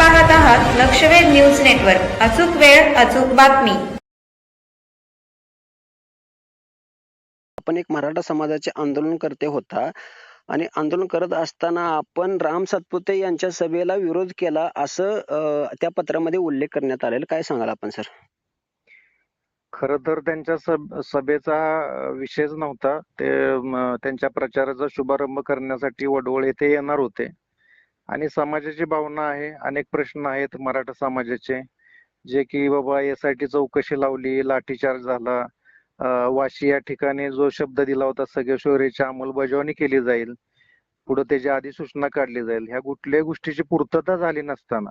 लक्षवेध news network. अचूक वेळ अचूक बातमी. आपण एक मराठा समाजाचे आंदोलन करते होता आणि आंदोलन करत असताना आपण राम सातपुते यांच्या सभेला विरोध केला असं त्या पत्रामध्ये उल्लेख करण्यात आलेला. काय सांगाल आपण सर? खर तर त्यांच्या सभ सभेचा विषयच नव्हता. ते त्यांच्या प्रचाराचा शुभारंभ करण्यासाठी वडवळ येथे येणार होते. आणि समाजाची भावना आहे. अनेक प्रश्न आहेत मराठा समाजाचे. जे की बाबा यासाठी चौकशी लावली लाठीचार्ज झाला. वाशी या ठिकाणी जो शब्द दिला होता सगळ्या शौर्याची अंमलबजावणी केली जाईल. पुढे त्याची अधिसूचना काढली जाईल. ह्या कुठल्याही गोष्टीची पूर्तता झाली नसताना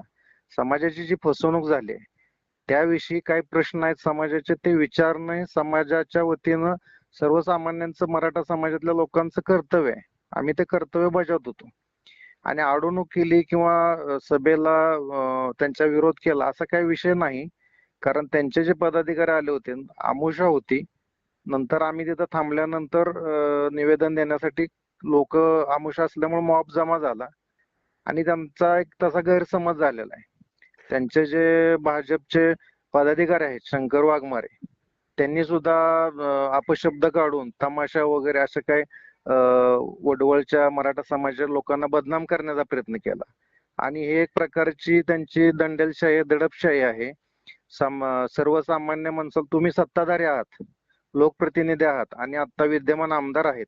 समाजाची जी फसवणूक झाली आहे, त्याविषयी काही प्रश्न आहेत समाजाचे. ते विचारणे समाजाच्या वतीनं सर्वसामान्यांचं मराठा समाजातल्या लोकांचं कर्तव्य आहे. आम्ही ते कर्तव्य बजावत होतो. आणि अडवणूक केली किंवा सभेला त्यांचा विरोध केला असा काही विषय नाही. कारण त्यांचे जे पदाधिकारी आले होते आमुषा होती. नंतर आम्ही तिथं थांबल्यानंतर निवेदन देण्यासाठी लोक आमुषा असल्यामुळे मॉब जमा झाला. आणि त्यांचा एक तसा गैरसमज झालेला आहे. त्यांचे जे भाजपचे पदाधिकारी आहेत शंकर वाघमारे त्यांनी सुद्धा अपशब्द काढून तमाशा वगैरे असं काही वडवळच्या मराठा समाजाच्या लोकांना बदनाम करण्याचा प्रयत्न केला. आणि हे एक प्रकारची त्यांची दंडेलशाही दडपशाही आहे. सम सर्वसामान्य माणसं तुम्ही सत्ताधारी आहात लोकप्रतिनिधी आहात आणि आता विद्यमान आमदार आहेत.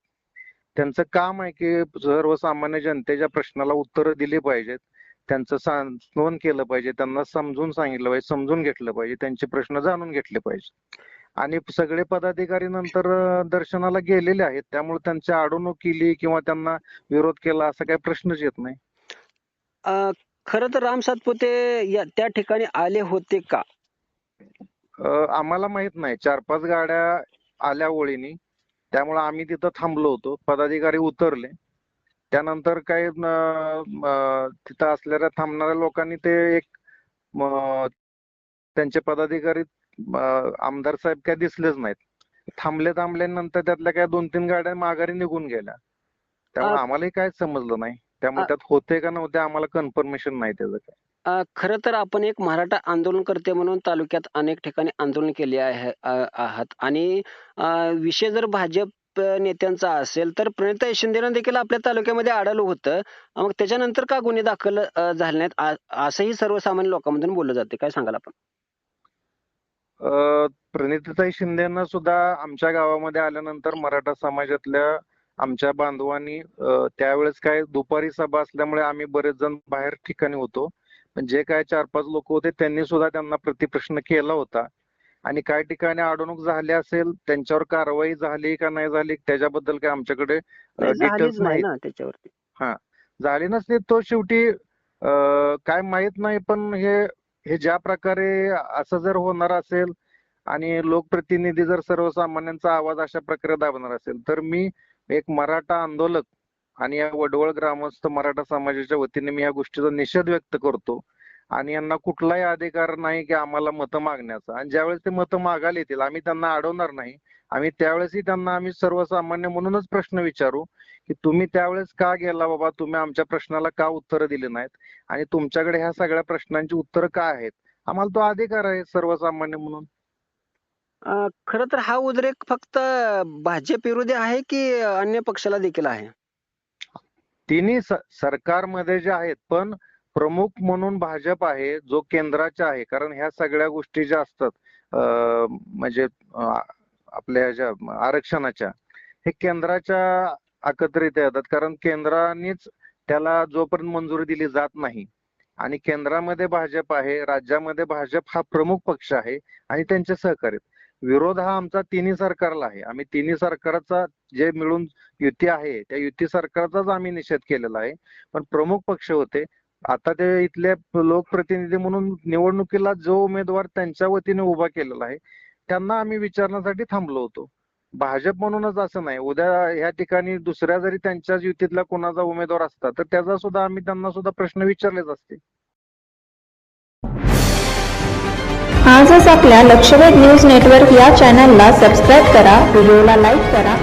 त्यांचं काम आहे की सर्वसामान्य जनतेच्या प्रश्नाला उत्तरं दिली पाहिजेत. त्यांचं सांत्वन केलं पाहिजे त्यांना समजून सांगितलं पाहिजे समजून घेतलं पाहिजे त्यांचे प्रश्न जाणून घेतले पाहिजे आणि सगळे पदाधिकारी नंतर दर्शनाला गेलेले आहेत. त्यामुळे त्यांची अडवणूक केली किंवा त्यांना विरोध केला असा काही प्रश्नच येत नाही. खरं तर राम सातपुते त्या ठिकाणी आले होते का? आम्हाला माहीत नाही. चार पाच गाड्या आल्या ओळीनी. त्यामुळे आम्ही तिथं थांबलो होतो. पदाधिकारी उतरले. त्यानंतर काही तिथं असलेल्या थांबणाऱ्या लोकांनी ते एक त्यांचे पदाधिकारी आमदार साहेब काय दिसलेच नाहीत. थांबले थांबल्यानंतर त्यातल्या काय दोन तीन गाड्या माघारी निघून गेल्या. त्यामुळे आम्हालाही काय समजलं नाही. त्यामुळे त्यात होते का नव्हते आम्हाला कन्फर्मेशन नाही त्याचं काय. खरं तर आपण एक मराठा आंदोलन करते म्हणून तालुक्यात अनेक ठिकाणी आंदोलन केले आहे आहात. आणि विषय जर भाजप नेत्यांचा असेल तर प्रणिता शिंदेनं देखील आपल्या तालुक्यामध्ये अडवलं होतं. मग त्याच्यानंतर का गुन्हे दाखल झाले नाहीत? असंही सर्वसामान्य लोकांमधून बोललं जाते. काय सांगाल आपण? प्रणितीताई शिंदेना सुद्धा आमच्या गावामध्ये आल्यानंतर मराठा समाजातल्या आमच्या बांधवांनी त्यावेळेस काय दुपारी सभा असल्यामुळे आम्ही बरेच जण बाहेर ठिकाणी होतो. पण जे काय चार पाच लोक होते त्यांनी सुद्धा त्यांना प्रतिप्रश्न केला होता. आणि काही ठिकाणी अडवणूक झाली असेल त्यांच्यावर कारवाई झाली का नाही झाली त्याच्याबद्दल काय आमच्याकडे डिटेल्स नाही त्याच्यावरती. झाली नसली तो शेवटी काय माहीत नाही पण हे हे ज्या प्रकारे असं जर होणार असेल आणि लोकप्रतिनिधी जर सर्वसामान्यांचा आवाज अशा प्रकारे दाबणार असेल तर मी एक मराठा आंदोलक आणि या वडवळ ग्रामस्थ मराठा समाजाच्या वतीने मी या गोष्टीचा निषेध व्यक्त करतो. आणि यांना कुठलाही अधिकार नाही की आम्हाला मतं मागण्याचा. आणि ज्यावेळेस ते मतं मागायला येतील आम्ही त्यांना अडवणार नाही. आम्ही त्यावेळेसही त्यांना आम्ही सर्वसामान्य म्हणूनच प्रश्न विचारू की तुम्ही त्यावेळेस का गेला बाबा? तुम्ही आमच्या प्रश्नाला का उत्तरं दिली नाहीत? आणि तुमच्याकडे ह्या सगळ्या प्रश्नांची उत्तरं काय आहेत? आम्हाला तो अधिकार आहे सर्वसामान्य म्हणून. खरं तर हा उद्रेक फक्त भाजप विरोधी आहे की अन्य पक्षाला देखील आहे? तिन्ही सरकारमध्ये जे आहेत पण प्रमुख म्हणून भाजप आहे जो केंद्राचा आहे कारण ह्या सगळ्या गोष्टी ज्या असतात अं, म्हणजे आपल्या ज्या आरक्षणाच्या हे केंद्राच्या एकत्रित येतात कारण केंद्रानेच त्याला जोपर्यंत मंजुरी दिली जात नाही आणि केंद्रामध्ये भाजप आहे राज्यामध्ये भाजप हा प्रमुख पक्ष आहे आणि त्यांचे सहकारी विरोध हा आमचा तिन्ही सरकारला आहे. आम्ही तिन्ही सरकारचा जे मिळून युती आहे त्या युती सरकारचाच आम्ही निषेध केलेला आहे. पण प्रमुख पक्ष होते आता ते इथले लोकप्रतिनिधी म्हणून निवडणुकीला जो उमेदवार त्यांच्या वतीने उभा केलेला आहे त्यांना आम्ही विचारण्यासाठी थांबलो होतो. भाजप म्हणूनच असं नाही. उद्या ह्या ठिकाणी दुसऱ्या जरी त्यांच्याच युतीतला कोणाचा उमेदवार असता तर त्याचा सुद्धा आम्ही त्यांना सुद्धा प्रश्न विचारलेच असते. आजच आपल्या लक्षवेध न्यूज नेटवर्क या चॅनलला सबस्क्राईब करा व्हिडिओला लाईक करा